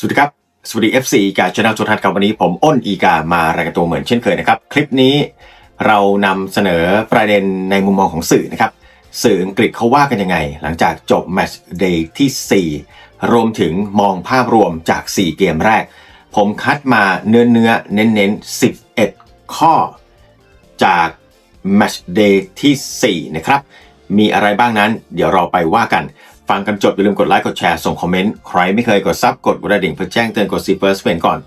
สวัสดีครับ สวัสดี FC อีกาชแนลโจทัศน์ครับวันนี้ผมอ้นอีกามารายงานตัวเหมือนเช่นเคยนะครับ คลิปนี้เรานำเสนอประเด็นในมุมมองของสื่อนะครับ สื่ออังกฤษเขาว่ากันยังไง หลังจากจบแมตช์เดย์ที่ 4 รวมถึงมองภาพรวมจาก 4 เกมแรก ผมคัดมาเนื้อเนื้อเน้นเน้น11 ข้อ จากแมตช์เดย์ที่ 4 นะครับ มีอะไรบ้างนั้น เดี๋ยวเราไปว่ากัน ฟังกันจบอย่าลืมกดไลค์กดแชร์ส่งคอมเมนต์ใครไม่เคยกดซับกดกระดิ่งเพื่อแจ้งเตือนกดซีเฟิร์สเป็นก่อน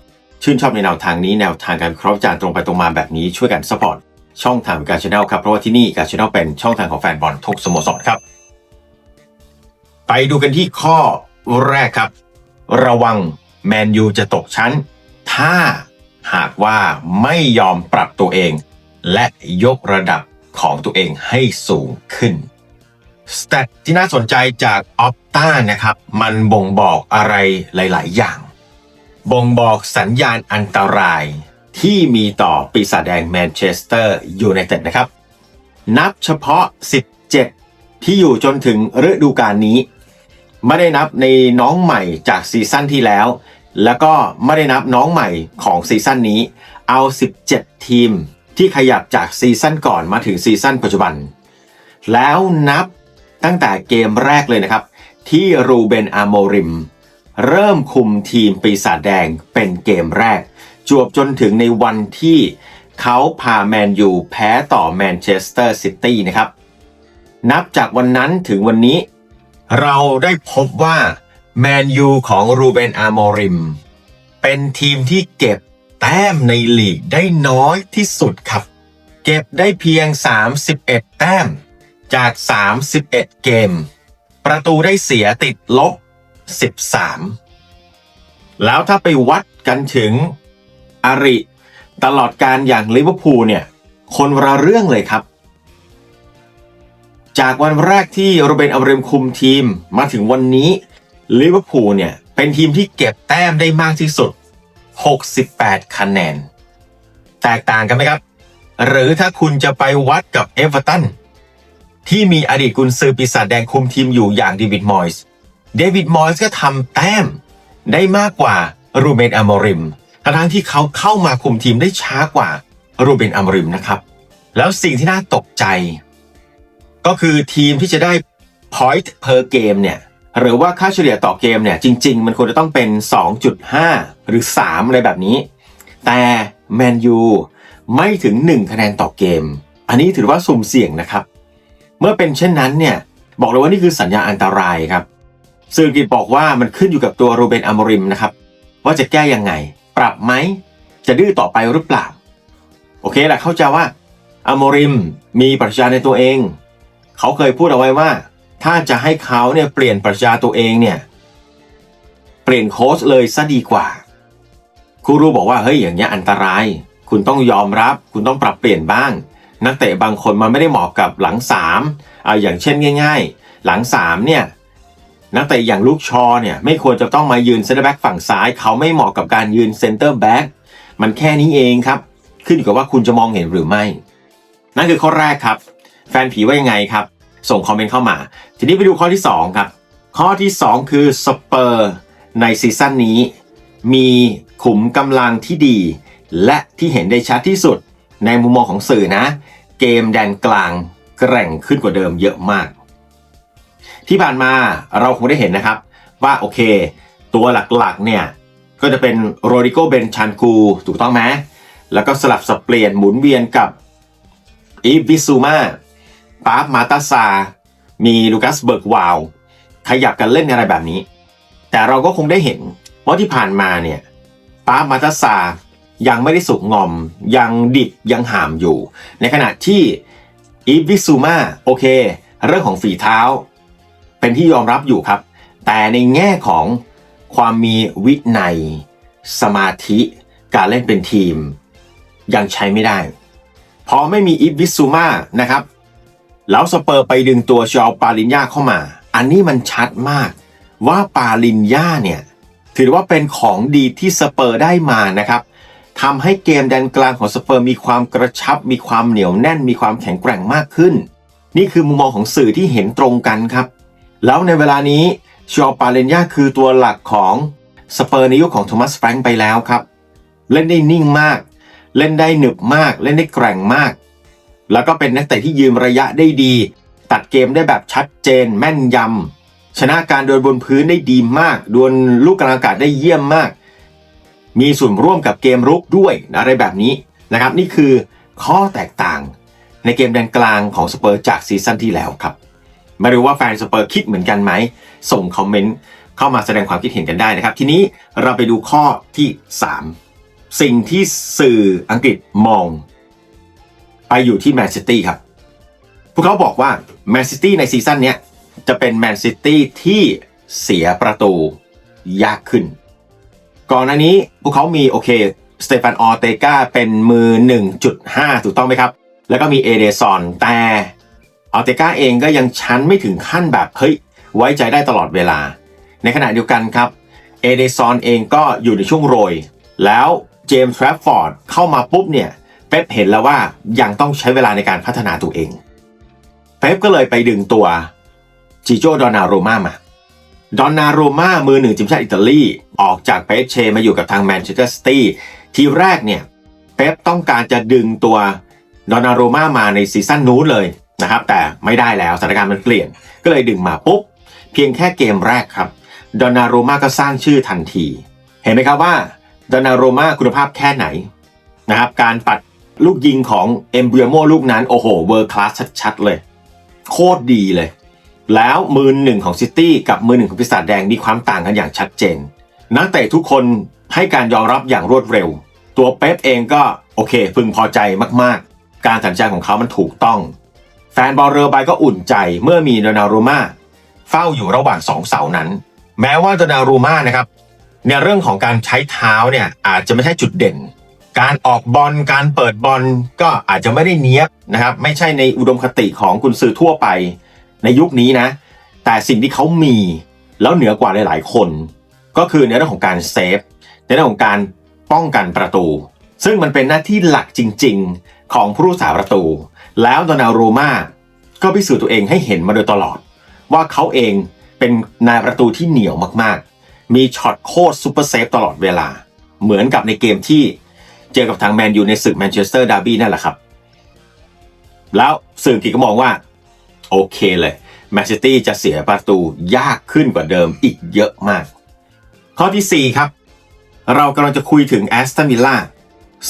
ชื่นชอบในแนวทางนี้แนวทางการเคราะห์จารณ์ตรงไปตรงมาแบบนี้ช่วยกันสปอร์ตช่องทางการชแนลครับเพราะว่าที่นี่การชแนลเป็นช่องทางของแฟนบอลทุกสโมสรครับ ไปดูกันที่ข้อแรกครับ ระวังแมนยูจะตกชั้น ถ้าหากว่าไม่ยอมปรับตัวเอง และยกระดับของตัวเองให้สูงขึ้น สเตตที่น่าสนใจจากออปต้านะครับ มันบ่งบอกอะไรหลาย ๆ อย่าง บ่งบอกสัญญาณอันตรายที่มีต่อปีศาจแดงแมนเชสเตอร์ยูไนเต็ดนะครับ นับเฉพาะ 17 ที่อยู่จนถึงฤดูกาลนี้ ไม่ได้นับในน้องใหม่จากซีซั่นที่แล้ว แล้วก็ไม่ได้นับน้องใหม่ของซีซั่นนี้ เอา 17 ทีมที่ขยับจากซีซั่นก่อนมาถึงซีซั่นปัจจุบัน แล้วนับ ตั้งแต่เกมแรกเลยนะครับ ที่รูเบนอาโมริม เริ่มคุมทีมปีศาจแดงเป็นเกมแรก จวบจนถึงในวันที่เขาพาแมนยูแพ้ต่อแมนเชสเตอร์ซิตี้นะครับ นับจากวันนั้นถึงวันนี้ เราได้พบว่าแมนยูของรูเบนอาโมริม เป็นทีมที่เก็บแต้มในลีกได้น้อยที่สุดครับ เก็บได้เพียง 31 แต้ม จาก 31 เกม ประตูได้เสียติดลบ 13 แล้วถ้าไปวัดกันถึงอาริตลอดการอย่างลิเวอร์พูลเนี่ย คนละเรื่องเลยครับ จากวันแรกที่โรเบนอัมเรมคุมทีมมาถึงวันนี้ลิเวอร์พูลเนี่ยเป็นทีมที่เก็บแต้มได้มากที่สุด 68 คะแนน แตกต่างกันไหมครับ หรือถ้าคุณจะไปวัดกับเอเวอร์ตัน ที่มีอดีตกุนซือปีศาจแดงคุมทีมอยู่อย่างเดวิดมอยส์เดวิดมอยส์ก็ทำแต้มได้มากกว่ารูเบนอามอริมทั้งที่เขาเข้ามาคุมทีมได้ช้ากว่ารูเบนอามอริมนะครับ แล้วสิ่งที่น่าตกใจ ก็คือทีมที่จะได้ point per game เนี่ยหรือว่าค่าเฉลี่ยต่อเกมเนี่ยจริง ๆ มันควรจะต้องเป็น 2.5 หรือ 3 อะไรแบบนี้ แต่แมนยูไม่ถึง 1 คะแนนต่อเกม อันนี้ถือว่าสุ่มเสี่ยงนะครับ เมื่อเป็นเช่นนั้นเนี่ยบอกเลยว่านี่คือสัญญาอันตรายครับสื่ออังกฤษบอกว่ามันขึ้นอยู่กับตัวโรเบนอมอริมนะครับ ว่าจะแก้ยังไง ปรับไหมจะดื้อต่อไปหรือเปล่า โอเคแหละเข้าใจว่าอามอริมมีปรัชญาในตัวเอง เขาเคยพูดเอาไว้ว่า ถ้าจะให้เขาเนี่ยเปลี่ยนปรัชญาตัวเองเนี่ยเปลี่ยนโค้ชเลยซะดีกว่าครูรูบอกว่าเฮ้ยอย่างเงี้ยอันตราย คุณต้องยอมรับ คุณต้องปรับเปลี่ยนบ้าง นักเตะบางคนมันไม่ได้เหมาะกับหลังสามเอาอย่างเช่นง่าย ๆ หลังสามเนี่ยนักเตะอย่างลูกชอเนี่ยไม่ควรจะต้องมายืนเซนเตอร์แบ็กฝั่งซ้าย เขาไม่เหมาะกับการยืนเซนเตอร์แบ็กมันแค่นี้เองครับ ขึ้นอยู่กับว่าคุณจะมองเห็นหรือไม่ นั่นคือข้อแรกครับ แฟนผีว่ายังไงครับ ส่งคอมเมนต์เข้ามา ทีนี้ไปดูข้อที่ 2 ครับ ข้อที่ 2 คือสเปอร์ในซีซั่นนี้ มีขุมกำลังที่ดี และที่เห็นได้ชัดที่สุด ในมุมมองของสื่อนะ เกมแดนกลางแกร่งขึ้นกว่าเดิมเยอะมาก ที่ผ่านมาเราคงได้เห็นนะครับ ว่าโอเค ตัวหลักๆเนี่ยก็จะเป็นโรดิโกเบนชันกูถูกต้องไหมแล้วก็สลับสับเปลี่ยนหมุนเวียนกับอีฟวิซูมาปาร์ฟมาตาซา มีลูคัสเบิร์กวาว ขยับกันเล่นอะไรแบบนี้ แต่เราก็คงได้เห็นว่าที่ผ่านมาเนี่ยปาร์ฟมาตาซา ยังไม่ได้สุกงอม ยังดิบยังห่ามอยู่ ในขณะที่อีฟวิซูมาโอเค เรื่องของฝีเท้า เป็นที่ยอมรับอยู่ครับ แต่ในแง่ของความมีวินัย สมาธิการเล่นเป็นทีม ยังใช้ไม่ได้ พอไม่มีอิฟวิซูมานะครับ แล้วสเปอร์ไปดึงตัวชอปาลินยาเข้ามา อันนี้มันชัดมากว่าปาลินยาเนี่ย ถือว่าเป็นของดีที่สเปอร์ได้มานะครับ ทำให้เกมแดนกลางของสเปอร์มีความกระชับ มีความเหนียวแน่น มีความแข็งแกร่งมากขึ้น นี่คือมุมมองของสื่อที่เห็นตรงกันครับ แล้วในเวลานี้ชอปาเลนยาคือตัวหลักของสเปอร์ในยุคของโทมัสแฟรงค์ไปแล้วครับ เล่นได้นิ่งมาก เล่นได้หนึบมาก เล่นได้แกร่งมาก แล้วก็เป็นนักเตะที่ยืมระยะได้ดี ตัดเกมได้แบบชัดเจน แม่นยำชนะการโดนบนพื้นได้ดีมาก ดวลลูกกลางอากาศได้เยี่ยมมาก มีส่วนร่วมกับเกมรุกด้วยอะไรแบบนี้นะครับนี่คือข้อแตกต่างในเกมแดนกลางของสเปอร์จากซีซั่นที่แล้วครับไม่รู้ว่าแฟนสเปอร์คิดเหมือนกันไหม ส่งคอมเมนต์เข้ามาแสดงความคิดเห็นกันได้นะครับ ทีนี้เราไปดูข้อที่ 3 สิ่งที่สื่ออังกฤษมอง ไปอยู่ที่แมนซิตี้ครับ พวกเขาบอกว่าแมนซิตี้ในซีซั่นนี้จะเป็นแมนซิตี้ที่เสียประตูยากขึ้น ก่อนหน้านี้พวกเขามีโอเคสเตฟานออเตกาเป็นมือ 1.5 ถูกต้องไหมครับ แล้วก็มีเอเดซอนแต่ออเตกาเองก็ยังชั้นไม่ถึงขั้นแบบเฮ้ยไว้ใจได้ตลอดเวลา ในขณะเดียวกันครับเอเดซอนเองก็อยู่ในช่วงโรย แล้วเจมส์แทรฟฟอร์ดเข้ามาปุ๊บเนี่ยเป๊ปเห็นแล้วว่ายังต้องใช้เวลาในการพัฒนาตัวเองเป๊ปก็เลยไปดึงตัวจิโจดอนนาโรมามา ดอนนาโรมามือหนึ่งทีมชาติอิตาลีออกจากเปปเชมาอยู่กับทางแมนเชสเตอร์ซิตี้ทีแรกเนี่ยเป๊ปต้องการจะดึงตัวดอนนาโรมามาในซีซั่นนู้นเลยนะครับแต่ไม่ได้แล้วสถานการณ์มันเปลี่ยน ก็เลยดึงมาปุ๊บ เพียงแค่เกมแรกครับดอนนาโรมาก็สร้างชื่อทันที เห็นไหมครับว่าดอนนาโรมาคุณภาพแค่ไหนนะครับการปัดลูกยิงของเอมเบียโมลูกนั้นโอ้โหเวอร์คลาสชัดๆเลย โคตรดีเลย แล้วมือหนึ่งของซิตี้กับมือหนึ่งของปีศาจแดงมีความต่างกันอย่างชัดเจน นักเตะทุกคนให้การยอมรับอย่างรวดเร็ว ตัวเป๊ปเองก็โอเคพึงพอใจมากๆ การตัดใจของเขามันถูกต้อง แฟนบอลเรือใบก็อุ่นใจเมื่อมีโดนารูมาเฝ้าอยู่ระหว่างสองเสานั้น แม้ว่าโดนารูมานะครับในเรื่องของการใช้เท้าเนี่ยอาจจะไม่ใช่จุดเด่น การออกบอลการเปิดบอลก็อาจจะไม่ได้เนี้ยบนะครับไม่ใช่ในอุดมคติของกุนซือทั่วไป ในยุคนี้นะ แต่สิ่งที่เขามีแล้วเหนือกว่าหลาย ๆ คน ก็คือในเรื่องของการเซฟในเรื่องของการป้องกันประตู ซึ่งมันเป็นหน้าที่หลักจริง ๆ ของผู้รักษาประตู แล้วโดนาโรมาก็พิสูจน์ตัวเองให้เห็นมาโดยตลอด ว่าเขาเองเป็นนายประตูที่เหนียวมากๆ มีช็อตโคตรซูเปอร์เซฟตลอดเวลา เหมือนกับในเกมที่เจอกับทางแมนยูในศึกแมนเชสเตอร์ดาร์บี้นั่นแหละครับ แล้วสื่อกีก็มองว่า โอเคเลยแมนซิตี้จะเสียประตูยากขึ้นกว่าเดิมอีกเยอะมาก ข้อที่ 4 ครับ เรากำลังจะคุยถึงแอสตันวิลล่า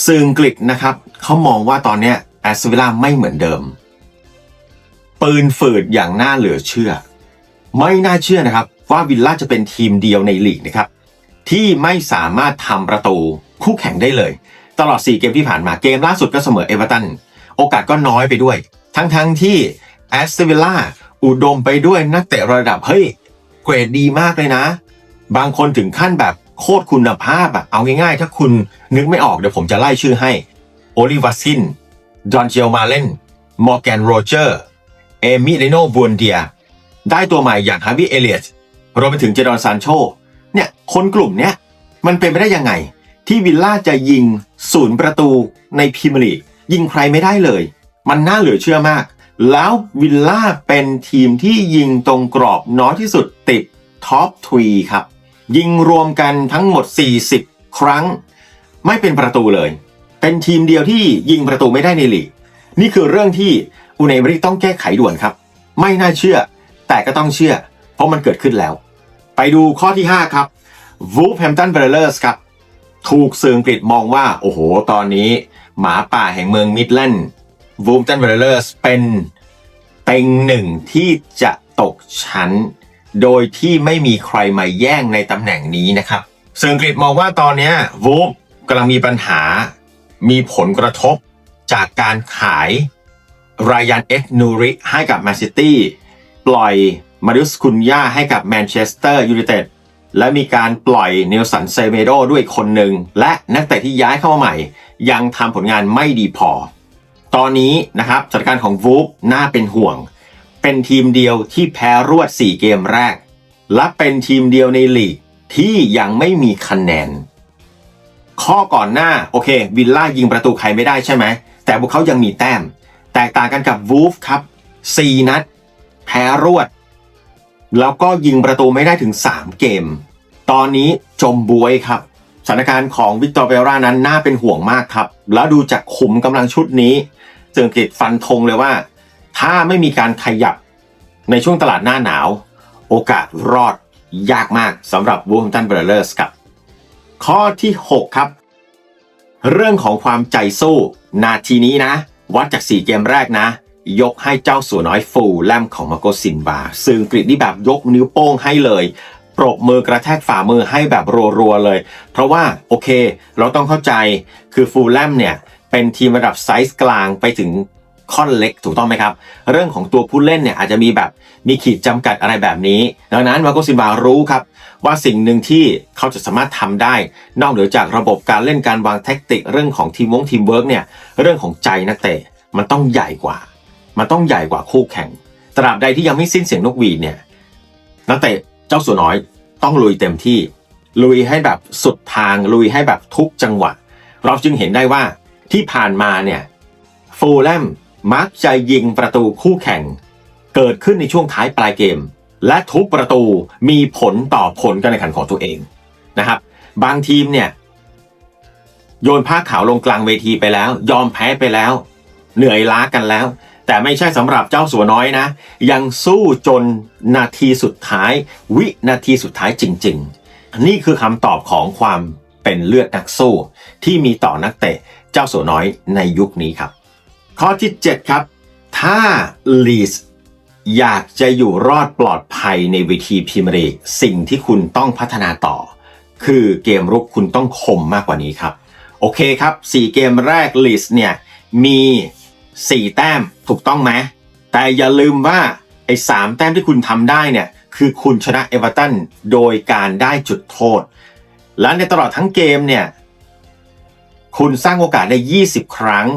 ซึ่งอังกฤษนะครับเขามองว่าตอนนี้แอสตันวิลล่าไม่เหมือนเดิม ปืนฝืดอย่างน่าเหลือเชื่อ ไม่น่าเชื่อนะครับ ว่าวิลล่าจะเป็นทีมเดียวในลีกนะครับ ที่ไม่สามารถทำประตูคู่แข่งได้เลย ตลอด 4 เกมที่ผ่านมาเกมล่าสุดก็เสมอเอเวอร์ตันโอกาสก็น้อยไปด้วย ทั้งๆทที่ แอสตันวิลล่าอุดมไปด้วยนักเตะระดับเฮ้ยเกรดดีมากเลยนะ บางคนถึงขั้นแบบโคตรคุณภาพอะเอาง่ายๆ ถ้าคุณนึกไม่ออกเดี๋ยวผมจะไล่ชื่อให้โอลิวัซินดอนเจลมาเลนมอร์แกนโรเจอร์เอมิเลโนบูนเดีย ได้ตัวใหม่อย่างฮาวิเอเลียสรวมไปถึงเจดอนซานโชเนี่ยคนกลุ่มเนี้ยมันเป็นไปได้ยังไง ที่วิลล่าจะยิงศูนย์ประตูในพรีเมียร์ลีกยิงใครไม่ได้เลย มันน่าเหลือเชื่อมาก แล้ววิลล่าเป็นทีมที่ยิงตรงกรอบน้อยที่สุดติดท็อปทรีครับ ยิงรวมกันทั้งหมด 40 ครั้ง ไม่เป็นประตูเลย เป็นทีมเดียวที่ยิงประตูไม่ได้ในลีก นี่คือเรื่องที่อูเนบริต้องแก้ไขด่วนครับ ไม่น่าเชื่อ แต่ก็ต้องเชื่อ เพราะมันเกิดขึ้นแล้ว ไปดูข้อที่ 5 ครับวูฟแฮมตันเบรเลอร์สครับ ถูกสื่ออังกฤษมองว่า โอ้โห ตอนนี้ หมาป่าแห่งเมืองมิดแลนด์ วูฟตันเบรเลอร์สเป็นเต็งหนึ่งที่จะตกชั้น โดยที่ไม่มีใครมาแย่งในตำแหน่งนี้นะครับสื่ออังกฤษมองว่าตอนนี้วูฟกำลังมีปัญหา มีผลกระทบจากการขายราย a นเอ็กนูริให้กับแมนซิตี้ปล่อยมาริสคุนยาให้กับแมนเชสเตอร์ยูไนเต็ดและมีการปล่อยเนลสันเซเมโดด้วยคนหนึ่ง และนักเตะที่ย้ายเข้ามาใหม่ ยังทำผลงานไม่ดีพอ ตอนนี้นะครับสถานการณ์ของวูฟน่าเป็นห่วง เป็นทีมเดียวที่แพ้รวด 4 เกมแรก และเป็นทีมเดียวในลีกที่ยังไม่มีคะแนน ข้อก่อนหน้าโอเค วิลล่ายิงประตูใครไม่ได้ใช่ไหม แต่พวกเขายังมีแต้ม แตกต่างกันกับวูฟครับ 4 นัด แพ้รวด แล้วก็ยิงประตูไม่ได้ถึง 3 เกม ตอนนี้จมบวยครับสถานการณ์ของวิกตอร์เบรานั้นน่าเป็นห่วงมากครับ แล้วดูจากขุมกำลังชุดนี้ เจิงกิจฟันธงเลยว่า ถ้าไม่มีการขยับในช่วงตลาดหน้าหนาว โอกาสรอดยากมากสำหรับวูฟตันเบรเลอร์สครับ ข้อที่ 6 ครับ เรื่องของความใจสู้ นาทีนี้นะ วัดจาก 4 เกมแรกนะ ยกให้เจ้าสัวน้อยฟูลแลมของมาโกซินบาซึ่งกรีดนี่แบบยกนิ้วโป้งให้เลยปรบมือกระแทกฝ่ามือให้แบบรัวๆเลย เพราะว่าโอเค เราต้องเข้าใจคือฟูลแลมเนี่ย เป็นทีมระดับไซส์กลางไปถึงค่อนเล็กถูกต้องไหมครับ เรื่องของตัวผู้เล่นเนี่ยอาจจะมีแบบมีขีดจำกัดอะไรแบบนี้ ดังนั้นมาโกซินบารู้ครับ ว่าสิ่งหนึ่งที่เขาจะสามารถทำได้ นอกเหนือจากระบบการเล่นการวางแท็กติก เรื่องของทีมวงทีมเวิร์กเนี่ยเรื่องของใจนักเตะมันต้องใหญ่กว่า มันต้องใหญ่กว่าคู่แข่ง ตราบใดที่ยังไม่สิ้นเสียงนกหวีดเนี่ยนักเตะเจ้าสัวน้อยต้องลุยเต็มที่ ลุยให้แบบสุดทางลุยให้แบบทุกจังหวะ เราจึงเห็นได้ว่า ที่ผ่านมาเนี่ยฟูลแลมมักจะยิงประตูคู่แข่ง เกิดขึ้นในช่วงท้ายปลายเกม และทุกประตูมีผลต่อผลการแข่งขันของตัวเองนะครับ บางทีมเนี่ยโยนผ้าขาวลงกลางเวทีไปแล้ว ยอมแพ้ไปแล้ว เหนื่อยล้ากันแล้ว แต่ไม่ใช่สำหรับเจ้าสัวน้อยนะ ยังสู้จนนาทีสุดท้าย วินาทีสุดท้ายจริง ๆ นี่คือคำตอบของความเป็นเลือดนักสู้ที่มีต่อนักเตะ เจ้าสัวน้อยในยุคนี้ครับ ข้อที่ 7 ครับ ถ้าลีสอยากจะอยู่รอดปลอดภัยในเวทีพรีเมียร์ลีกสิ่งที่คุณต้องพัฒนาต่อ คือเกมรุกคุณต้องคมมากกว่านี้ครับ โอเคครับ 4 เกมแรกลีสเนี่ยมี 4 แต้มถูกต้องไหมแต่อย่าลืมว่าไอ้สแต้มที่คุณทำได้เนี่ยคือคุณชนะเอเวอร์ตันโดยการได้จุดโทษ และในตลอดทั้งเกมเนี่ย คุณสร้างโอกาสได้ 20 ครั้ง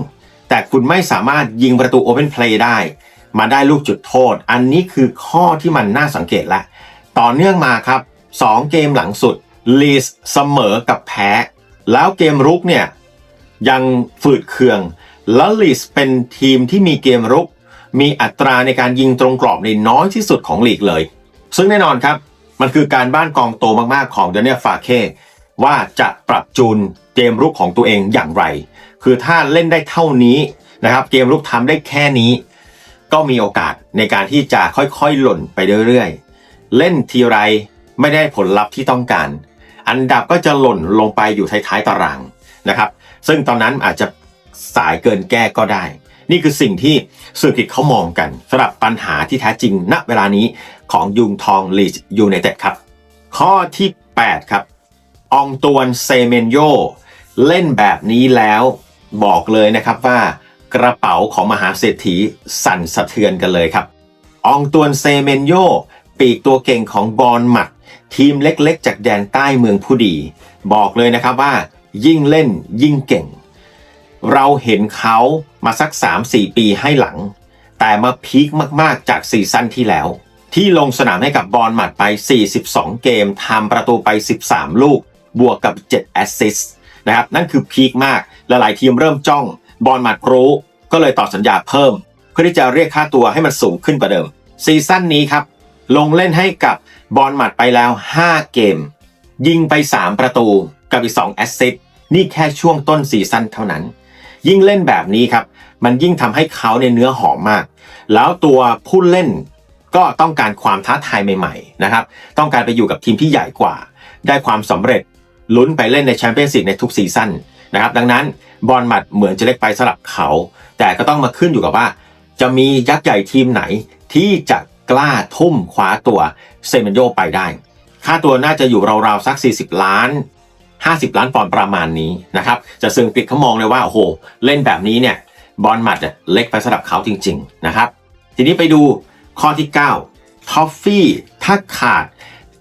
แต่คุณไม่สามารถยิงประตูโอเพนเพลย์ได้ มาได้ลูกจุดโทษ อันนี้คือข้อที่มันน่าสังเกตละ ต่อเนื่องมาครับ 2 เกมหลังสุดลีสเสมอกับแพ้ แล้วเกมรุกเนี่ยยังฝืดเคือง แล้วลีสเป็นทีมที่มีเกมรุก มีอัตราในการยิงตรงกรอบในน้อยที่สุดของลีกเลย ซึ่งแน่นอนครับ มันคือการบ้านกองโตมากๆของเดนเนียฟาเคว่าจะปรับจูน เกมรุกของตัวเองอย่างไร คือถ้าเล่นได้เท่านี้นะครับ เกมรุกทำได้แค่นี้ ก็มีโอกาสในการที่จะค่อยๆหล่นไปเรื่อยๆ เล่นทีไรไม่ได้ผลลัพธ์ที่ต้องการ อันดับก็จะหล่นลงไปอยู่ท้ายๆตารางนะครับ ซึ่งตอนนั้นอาจจะสายเกินแก้ก็ได้ นี่คือสิ่งที่สื่อกิจเขามองกันสำหรับปัญหาที่แท้จริงณเวลานี้ของยุงทองลีดยูไนเต็ดครับ ข้อที่ 8 ครับอองตวนเซเมนโย เล่นแบบนี้แล้วบอกเลยนะครับว่ากระเป๋าของมหาเศรษฐีสั่นสะเทือนกันเลยครับอองตวนเซเมนโยปีกตัวเก่งของบอลหมัด ทีมเล็กๆ จากแดนใต้เมืองผู้ดี บอกเลยนะครับว่า ยิ่งเล่นยิ่งเก่ง เราเห็นเขามาสัก 3-4 ปีให้หลัง แต่มาพีคมากๆจากซีซั่นที่แล้ว ที่ลงสนามให้กับบอลหมัดไป 42 เกมทำประตูไป 13 ลูก บวกกับ 7 แอสซิสต์ นะครับนั่นคือพีคมากลหลายทีมเริ่มจ้องบอลมัดรู้ ก็เลยต่อสัญญาเพิ่ม เพื่อที่จะเรียกค่าตัวให้มันสูงขึ้นกว่าเดิม ซีซั่นนี้ครับ ลงเล่นให้กับบอลมัดไปแล้ว 5 เกม ยิงไป 3 ประตูกับอีก2แอสซิสต์นี่แค่ช่วงต้นซีซั่นเท่านั้น ยิ่งเล่นแบบนี้ครับ มันยิ่งทำให้เขาในเนื้อหอมมาก แล้วตัวผู้เล่นก็ต้องการความท้าทายใหม่ๆนะครับ ต้องการไปอยู่กับทีมที่ใหญ่กว่า ได้ความสำเร็จ ลุ้นไปเล่นในแชมเปี้ยนส์ลีกในทุกซีซั่นนะครับดังนั้นบอลหมัดเหมือนจะเล็กไปสลับเขา แต่ก็ต้องมาขึ้นอยู่กับว่า จะมียักษ์ใหญ่ทีมไหนที่จะกล้าทุ่มคว้าตัวเซเมนโยไปได้ ค่าตัวน่าจะอยู่ราวๆสัก 40 ล้าน 50 ล้านปอนด์ประมาณนี้นะครับจะซึ่งปิดเขามองเลยว่าโอ้โหเล่นแบบนี้เนี่ยบอลหมัดเล็กไปสำหรับเขาจริง ๆนะครับ ทีนี้ไปดูข้อที่ 9 ทอฟฟี่ถ้าขาด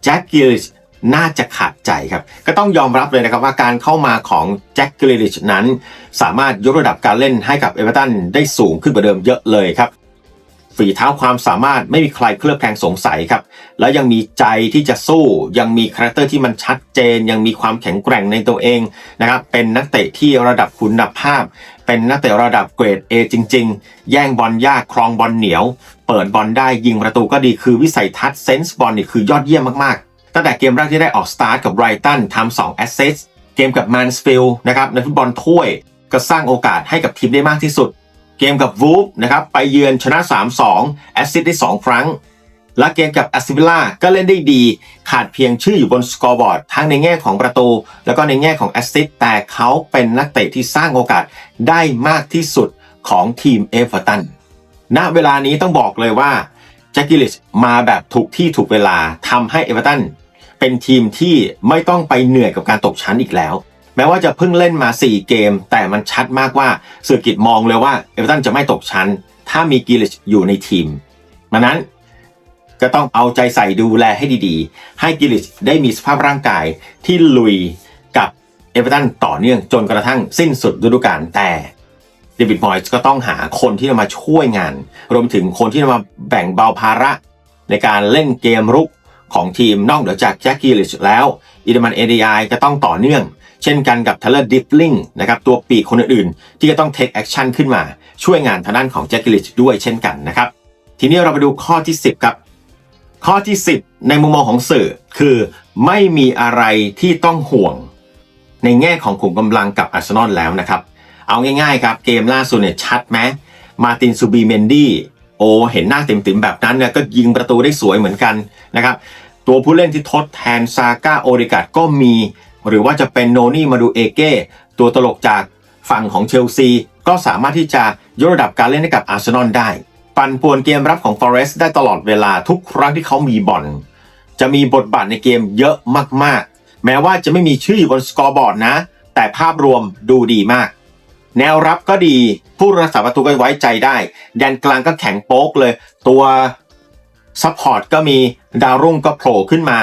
แจ็คกิลลิช น่าจะขาดใจครับ ก็ต้องยอมรับเลยนะครับว่าการเข้ามาของแจ็คกิลลิชนั้น สามารถยกระดับการเล่นให้กับเอเวอร์ตันได้สูงขึ้นกว่าเดิมเยอะเลยครับฝีเท้าความสามารถไม่มีใครเคลือบแคลงสงสัยครับ แล้วยังมีใจที่จะสู้ ยังมีคาแรคเตอร์ที่มันชัดเจน ยังมีความแข็งแกร่งในตัวเองนะครับ เป็นนักเตะที่ระดับคุณภาพ เป็นนักเตะระดับเกรด A จริง ๆ แย่งบอลยากครองบอลเหนียว เปิดบอลได้ยิงประตูก็ดีคือวิสัยทัศน์เซนส์บอลนี่คือยอดเยี่ยมมากๆ ตั้งแต่เกมแรกที่ได้ออกสตาร์ทกับไรตันทำ2แอสซิสเกมกับแมนสฟิลนะครับในฟุตบอลถ้วยก็สร้างโอกาสให้กับทีมได้มากที่สุด เกมกับวูฟนะครับไปเยือนชนะ 3-2 แอสซิสได้ 2 ครั้ง และเกมกับแอสซิวิลล่าก็เล่นได้ดี ขาดเพียงชื่ออยู่บนสกอร์บอร์ด ทั้งในแง่ของประตู แล้วก็ในแง่ของแอสซิสแต่เขาเป็นนักเตะที่สร้างโอกาสได้มากที่สุดของทีมเอเวอร์ตันณเวลานี้ต้องบอกเลยว่าแจ็คกิลิชมาแบบถูกที่ถูกเวลาทำให้เอเวอร์ตัน เป็นทีมที่ไม่ต้องไปเหนื่อยกับการตกชั้นอีกแล้ว แม้ว่าจะเพิ่งเล่นมา 4 เกม แต่มันชัดมากว่าเซอร์กิตมองเลยว่าเอเวอร์ตันจะไม่ตกชั้น ถ้ามีกิลิชอยู่ในทีมดังนั้นก็ต้องเอาใจใส่ดูแลให้ดีๆ ให้กิลิชได้มีสภาพร่างกายที่ลุยกับเอเวอร์ตันต่อเนื่องจนกระทั่งสิ้นสุดฤดูกาลแต่เดวิดมอยส์ก็ต้องหาคนที่จะมาช่วยงาน รวมถึงคนที่จะมาแบ่งเบาภาระ ในการเล่นเกมรุก ของทีมนอกเหนือจากแจ็คกิลิชแล้วอีเดมันเอเดียก็ต้องต่อเนื่อง เช่นกันกับทัลเลอร์ดิฟลิงนะครับตัวปีกคนอื่นๆ ที่จะต้องเทคแอคชั่นขึ้นมา ช่วยงานทางด้านของแจ็คกิลิชด้วยเช่นกันนะครับ ทีนี้เราไปดูข้อที่ 10 ครับ ข้อที่ 10 ในมุมมองของสื่อ คือไม่มีอะไรที่ต้องห่วง ในแง่ของขุมกำลังกับอาร์เซนอลแล้วนะครับ เอาง่ายๆครับเกมล่าสุดเนี่ยชัดไหมมาตินซูบีเมนดี้โอเห็นหน้าเต็มๆแบบนั้นเนี่ยก็ยิงประตูได้สวยเหมือนกันนะครับ ตัวผู้เล่นที่ทดแทนซาก้าโอริกัดก็มี หรือว่าจะเป็นโนนี่มาดูเอเก้ตัวตลกจากฝั่งของเชลซี ก็สามารถที่จะยกระดับการเล่นให้กับอาร์เซนอลได้ ปั่นป่วนเกมรับของ Forest ได้ตลอดเวลาทุกครั้งที่เขามีบอลจะมีบทบาทในเกมเยอะมากๆ แม้ว่าจะไม่มีชื่ออยู่บนสกอร์บอร์ดนะ แต่ภาพรวมดูดีมาก แนวรับก็ดี ผู้รักษาประตูก็ไว้ใจได้ แดนกลางก็แข็งโป๊กเลย ตัวซัพพอร์ตก็มี ดาวรุ่งก็โผล่ขึ้นมา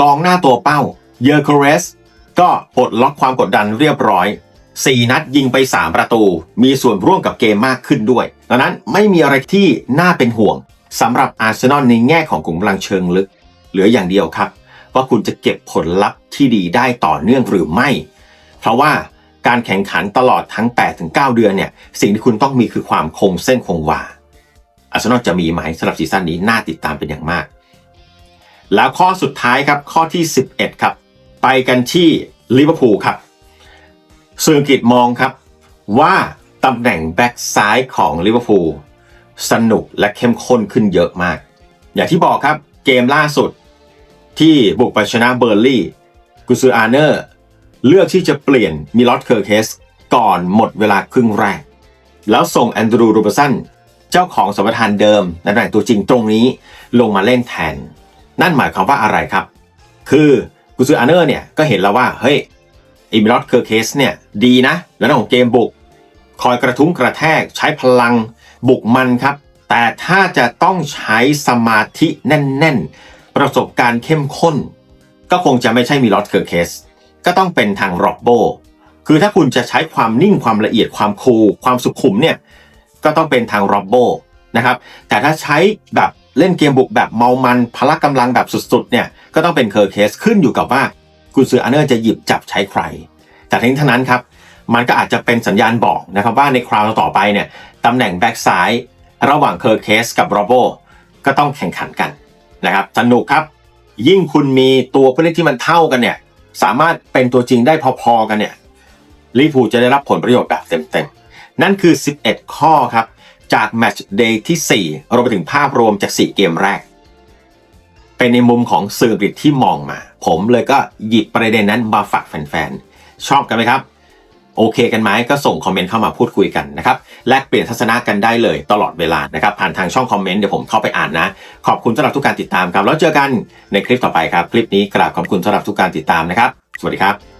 กองหน้าตัวเป้า เยอร์คเรส ก็ปลดล็อกความกดดันเรียบร้อย 4 นัดยิงไป 3 ประตู มีส่วนร่วมกับเกมมากขึ้นด้วย ดังนั้นไม่มีอะไรที่น่าเป็นห่วงสำหรับอาร์เซนอลในแง่ของกลุ่มกำลังเชิงลึก เหลืออย่างเดียวครับ ว่าคุณจะเก็บผลลัพธ์ที่ดีได้ต่อเนื่องหรือไม่ เพราะว่าการแข่งขันตลอดทั้ง 8-9 เดือนเนี่ย สิ่งที่คุณต้องมีคือความคงเส้นคงวาอาร์เซนอลจะมีไหมสำหรับซีซั่นนี้น่าติดตามเป็นอย่างมาก แล้วข้อสุดท้ายครับข้อที่ 11 ครับ ไปกันที่ลิเวอร์พูลครับสื่ออังกฤษมองครับว่าตำแหน่งแบ็กซ้ายของลิเวอร์พูลสนุกและเข้มข้นขึ้นเยอะมาก อย่างที่บอกครับเกมล่าสุดที่บุกไปชนะเบอร์ลี่กุซืออาเนอร์เลือกที่จะเปลี่ยนมิลอตเคอร์เคสก่อนหมดเวลาครึ่งแรก แล้วส่งแอนดรูรูเบอร์สันเจ้าของสมรทานเดิมในตำแหน่งตัวจริงตรงนี้ลงมาเล่นแทน นั่นหมายความว่าอะไรครับ คือกุซืออาเนอร์เนี่ยก็เห็นแล้วว่าเฮ้ยอิมิลอตเคอร์เคสเนี่ยดีนะ แล้วของเกมบุก คอยกระทุ้งกระแทกใช้พลังบุกมันครับ แต่ถ้าจะต้องใช้สมาธิแน่น ๆ ประสบการณ์เข้มข้น ก็คงจะไม่ใช่มิลอตเคอร์เคสก็ต้องเป็นทางร็อบโบคือถ้าคุณจะใช้ความนิ่งความละเอียดความคูลความสุขุมเนี่ยก็ต้องเป็นทางร็อบโบนะครับแต่ถ้าใช้แบบ เล่นเกมบุกแบบเมามันพละกำลังแบบสุดๆเนี่ยก็ต้องเป็นเคอร์เคสขึ้นอยู่กับว่ากุนซืออาร์เนอร์จะหยิบจับใช้ใคร แต่ทั้งนี้ทั้งนั้นครับ มันก็อาจจะเป็นสัญญาณบอกนะครับว่าในคราวต่อไปเนี่ยตำแหน่งแบ็กซ้ายระหว่างเคอร์เคสกับโรโบก็ต้องแข่งขันกันนะครับสนุกครับ ยิ่งคุณมีตัวผู้เล่นที่มันเท่ากันเนี่ยสามารถเป็นตัวจริงได้พอๆกันเนี่ยลิเวอร์พูจะได้รับผลประโยชน์แบบเต็มๆ นั่นคือ 11 ข้อครับ จากแมตช์เดย์ที่ 4 รวมไปถึงภาพรวมจาก 4 เกมแรก เป็นในมุมของสื่ออังกฤษที่มองมา ผมเลยก็หยิบประเด็นนั้นมาฝากแฟนๆ ชอบกันไหมครับ โอเคกันไหมก็ส่งคอมเมนต์เข้ามาพูดคุยกันนะครับ แลกเปลี่ยนทัศนะกันได้เลยตลอดเวลานะครับ ผ่านทางช่องคอมเมนต์เดี๋ยวผมเข้าไปอ่านนะ ขอบคุณสำหรับทุกการติดตามครับ แล้วเจอกันในคลิปต่อไปครับ คลิปนี้กราบขอบคุณสำหรับทุกการติดตามนะครับ สวัสดีครับ